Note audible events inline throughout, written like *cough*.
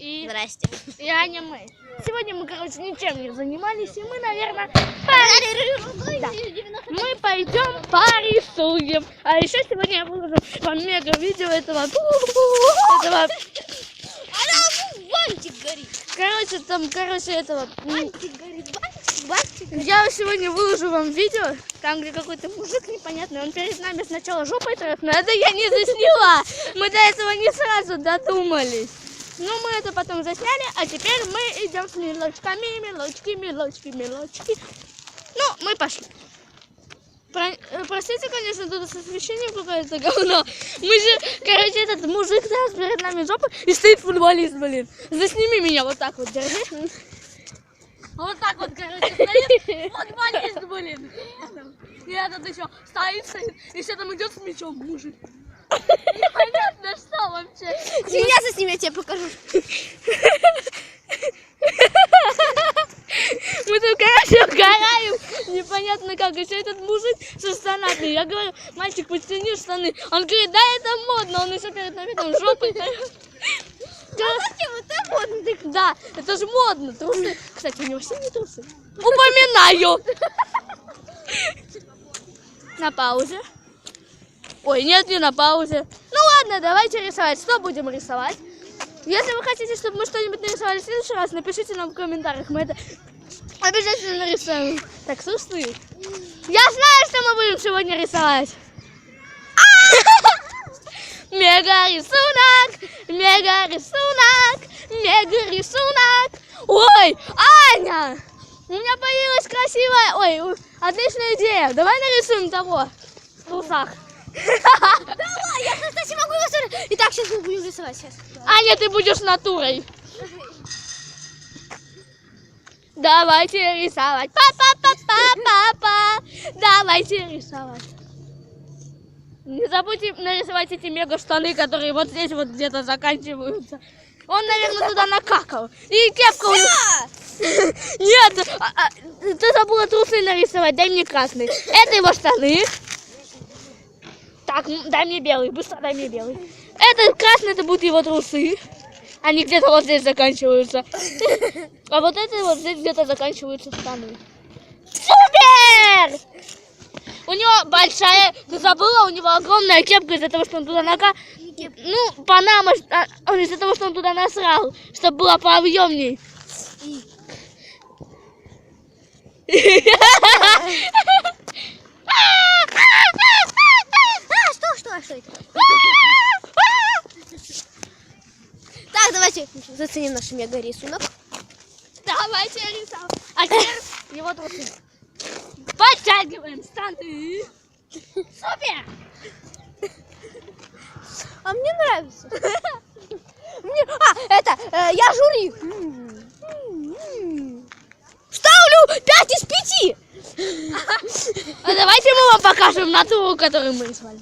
и, Здрасте. и Аня Мэй. Сегодня мы, короче, ничем не занимались, и мы, наверное, мы пойдем порисуем. А еще сегодня я выложу вам мега видео этого, этого, Бантик горит. короче, там, короче, этого, Бантик горит. Бантик, бантик. Я сегодня выложу вам видео, там, где какой-то мужик непонятный, он перед нами сначала жопой трет, но это я не засняла. Мы до этого не сразу додумались. Ну, мы это потом засняли, а теперь мы идем с мелочками, мелочки, мелочки, мелочки. Ну, мы пошли. Про- э, Простите, конечно, тут освещение какое-то говно. Мы же, короче, этот мужик перед нами жопой и стоит футболист, блин. Засними меня вот так вот, держи. Вот так вот, короче, стоит футболист, блин. И этот еще стоит, стоит, и все там идет с мячом, мужик. Непонятно, что вообще. Меня засними, я тебе покажу. Мы тут, короче, угораем. Непонятно как. Еще этот мужик со штанами. Я говорю, мальчик, подтяни штаны. Он говорит, да, это модно. Он еще перед нами там жопой. Зачем это модно? Да, это же модно. Трусы. Кстати, у него синие трусы. *laughs* Упоминаю. На паузе. Ой, нет, не на паузе. Ну ладно, давайте рисовать. Что будем рисовать? Если вы хотите, чтобы мы что-нибудь нарисовали в следующий раз, напишите нам в комментариях. Мы это обязательно нарисуем. Так, слушай. Я знаю, что мы будем сегодня рисовать. Мега рисунок, мега рисунок, мега рисунок. Ой, Аня, у меня появилась красивая, ой, отличная идея. Давай нарисуем того в трусах. Давай, я, кстати, могу рисовать. Итак, сейчас мы будем рисовать. Сейчас. Аня, ты будешь натурой. Давайте рисовать. Папа-папа-папа. Давайте рисовать. Не забудьте нарисовать эти мега штаны, которые вот здесь вот где-то заканчиваются. Он, наверное, туда накакал. И кепка у него... Нет, а- а, ты забыла трусы нарисовать. Дай мне красный. Это его штаны. Так, дай мне белый. Быстро дай мне белый. Это красный, это будут его трусы. Они где-то вот здесь заканчиваются. А вот это вот здесь где-то заканчиваются штаны. Супер! У него большая, ты забыла, у него огромная кепка из-за того, что он туда нака... Ну, панама, а, а, из-за того, что он туда насрал, чтобы было пообъемней. *laughs* А, что, это? Так, давайте заценим наш мега рисунок. Давайте рисовать. А теперь его трусы. Подтягиваем штаны. Супер! *laughs* А мне нравится. *laughs* Мне, а, это, э, я жюри. Ставлю 5 из 5. *laughs* А давайте мы вам покажем натуру, которую мы рисовали.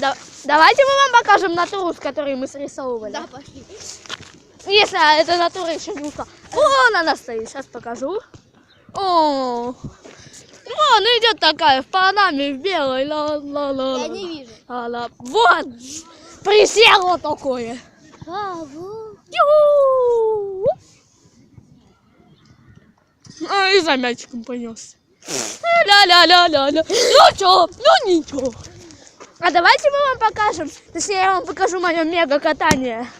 Что? Да- давайте мы вам покажем натуру, с которой мы срисовывали. Да, пошли. Если а, эта натура еще не ушла. Вон она стоит, сейчас покажу. О, вон идет такая в панаме, в белой. Ла -ла -ла Я не вижу. -ла. Вот, присело такое. А, вот. А, и за мячиком понес. Ля-ля-ля-ля-ля. Ну чё, ну ничего. А давайте мы вам покажем. Точнее, я вам покажу мое мега катание.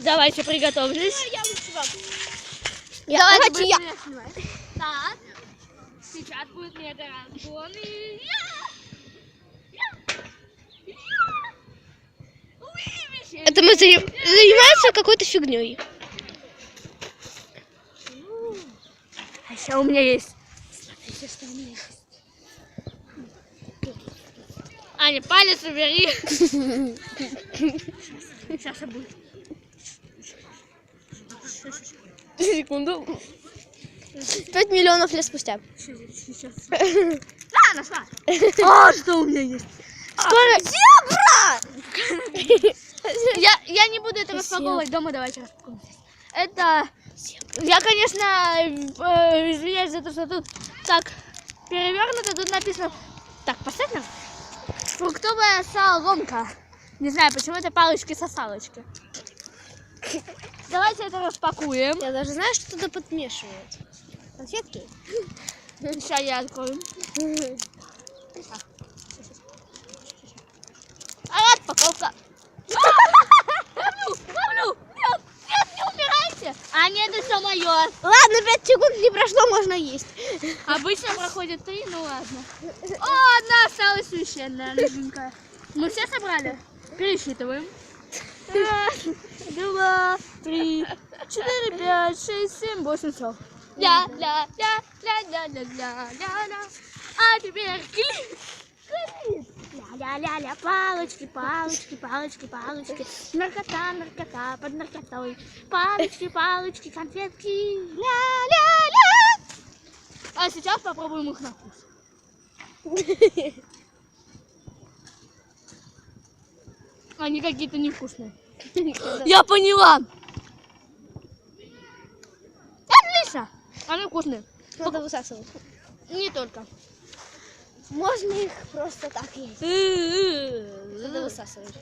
Давайте приготовьтесь. Я лучше вам. Я, Давайте я. Так, сейчас будет мега разгон. и. Это мы занимаемся какой-то фигней. А еще у меня есть. Смотрите, что у меня есть. Аня, палец убери. Сейчас я буду. Секунду. 5 миллионов лет спустя. Сейчас. А, нашла. *laughs* А, что у меня есть? Скоро... Зебра! *laughs* Я, я не буду это распаковывать дома, давайте распакуем. Это, я, конечно, э, извиняюсь за то, что тут так перевернуто, тут написано, так, поставь нам, фруктовая соломка. Не знаю, почему это палочки-сосалочки. Давайте это распакуем. Я даже знаю, что туда подмешивают. Конфетки? Сейчас я открою. *laughs* Ладно, 5 секунд не прошло, можно есть. Обычно проходит 3, ну ладно. О, одна осталась еще одна. Мы все собрали? Пересчитываем. Раз, два, три, четыре, пять, шесть, семь, восемь слов. Ля-ля-ля-ля-ля-ля-ля-ля. А теперь клик. Клик. Ля-ля-ля-ля, палочки, палочки, палочки, палочки. Наркота, наркота, под наркотой. Палочки, палочки, конфетки. Ля-ля-ля. А сейчас попробуем их на вкус. Они какие-то невкусные. *laughs* Я поняла. Отлично. Они вкусные. Надо высасывать. Не только. Можно их просто так есть. Надо Надо высасывать.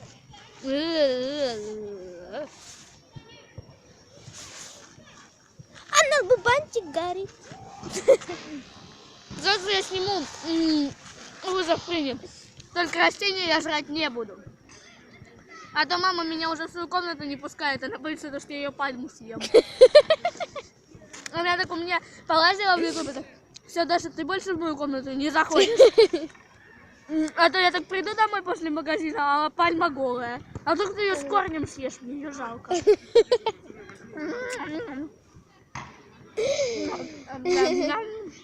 А на бубантик горит. Завтра я сниму вызов принят. Только растения я жрать не буду. А то мама меня уже в свою комнату не пускает. Она боится, что я ее пальму съем. *laughs* Она так у меня полазила в YouTube. Все, Даша, ты больше в мою комнату не заходишь. *laughs* А то я так приду домой после магазина, а пальма голая. А вдруг ты ее с корнем съешь, мне ее жалко. *laughs*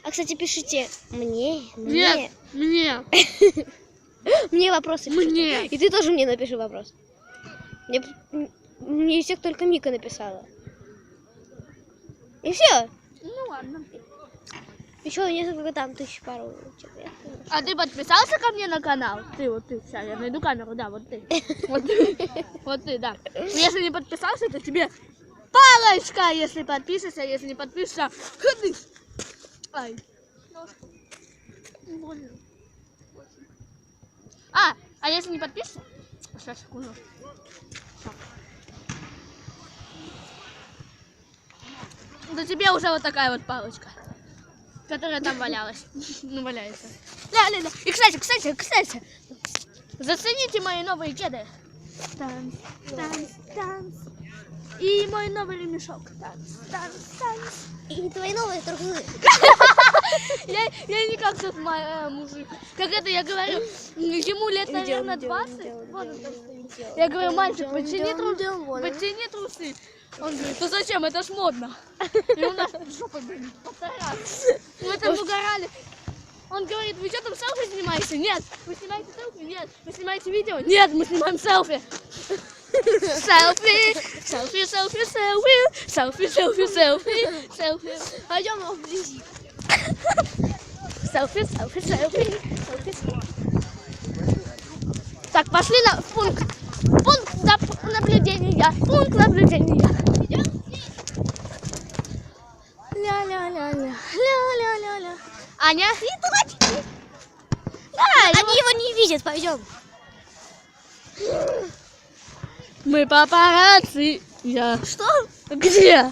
А, кстати, пишите мне, Нет, мне, мне, *laughs* мне вопросы пишите. мне. И ты тоже мне напиши вопрос. Мне, мне из всех только Мика написала. И все. Ну ладно. Еще несколько там тысяч пару человек. А ты подписался ко мне на канал? Ты, вот ты, сейчас я найду камеру, да, вот ты. *laughs* Вот ты, вот ты, да. Если не подписался, то тебе палочка, если подпишешься, если не подпишешься, ходы. Ай. ножку. Больно. А, а если не подпишешься? Сейчас, секунду. Да тебе уже вот такая вот палочка которая там валялась. *laughs* Ну, валяется. Ля-ля-ля. И, кстати, кстати, кстати, зацените мои новые кеды. Танц, танц, танц. И мой новый ремешок. Танц, танц, танц. И твои новые трусы. *laughs* Я, я не как тот мой э, мужик. Как это я говорю, ему лет, наверное, 20. Вон он там стоит. Я говорю, мальчик, подтяни трусы. Подтяни трусы. Он говорит, да зачем, это ж модно. И у нас жопа, блин. Мы там угорали. Он говорит, вы что там селфи снимаете? Нет. Вы снимаете селфи? Нет. Вы снимаете видео? Нет, мы снимаем селфи. Селфи, селфи, селфи, селфи, селфи, селфи, селфи, селфи. Пойдем вблизи. Селфи, селфи, селфи, селфи. Так, пошли на пункт. Наблюдения. Пункт наблюдения. Ля-ля-ля-ля. Ля-ля-ля-ля. Аня? Давай, Они его не видят, пойдем. Мы папарацци. Я. Что? Где? А,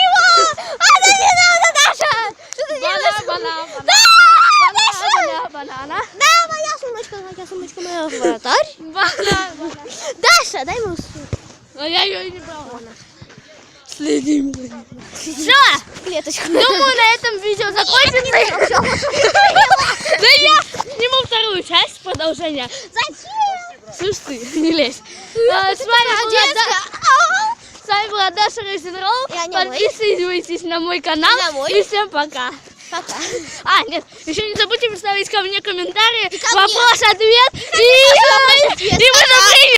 ним. Все, клеточку. Думаю, на этом видео закончится. Да я сниму вторую часть продолжения. Зачем? Слышь ты, не лезь. А, С вами была Да- с вами была Даша Мэй. Подписывайтесь на мой канал. И всем пока. Пока. А, нет, еще не забудьте поставить ко мне комментарии, вопрос-ответ. И, и мы.